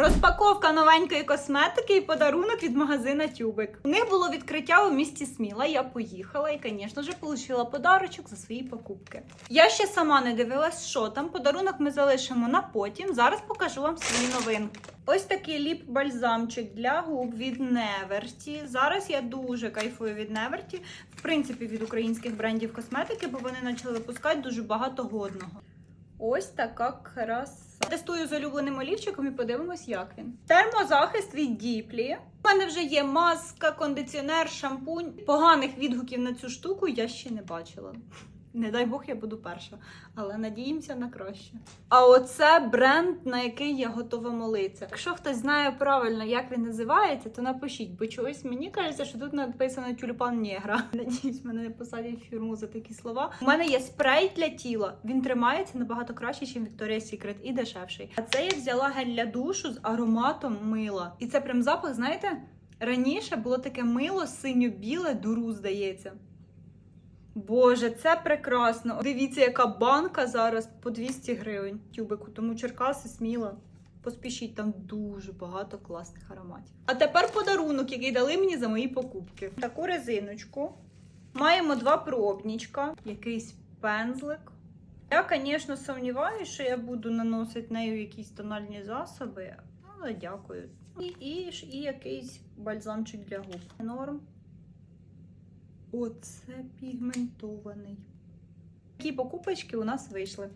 Розпаковка новенької косметики і подарунок від магазина Тюбик. У них було відкриття у місті Сміла. Я поїхала і, звісно ж, отримала подарочок за свої покупки. Я ще сама не дивилась, що там. Подарунок ми залишимо на потім. Зараз покажу вам свої новинки. Ось такий ліп-бальзамчик для губ від Неверті. Зараз я дуже кайфую від Неверті, в принципі, від українських брендів косметики, бо вони почали випускати дуже багато годного. Ось така краса. Тестую з улюбленим олівчиком і подивимось, як він. Термозахист від Діплі. У мене вже є маска, кондиціонер, шампунь. Поганих відгуків на цю штуку я ще не бачила. Не дай Бог, я буду перша, але надіємося на краще. А оце бренд, на який я готова молитися. Якщо хтось знає правильно, як він називається, то напишіть, бо чогось мені кажеться, що тут написано тюльпан негра. Надіюсь, мене не посадять в тюрму за такі слова. У мене є спрей для тіла. Він тримається набагато краще, ніж Victoria's Secret і дешевший. А це я взяла гель для душу з ароматом мила. І це прям запах, знаєте? Раніше було таке мило синьо-біле, дуру, здається. Боже, це прекрасно. Дивіться, яка банка зараз по 200 гривень тюбику, тому Черкаси сміло. Поспішіть, там дуже багато класних ароматів. А тепер подарунок, який дали мені за мої покупки. Таку резиночку. Маємо два пробнічка, якийсь пензлик. Я, звісно, сумніваюся, що я буду наносити нею якісь тональні засоби, але дякую. І, і, і якийсь бальзамчик для губ. Норм. Оце пігментований. Такі покупочки у нас вийшли.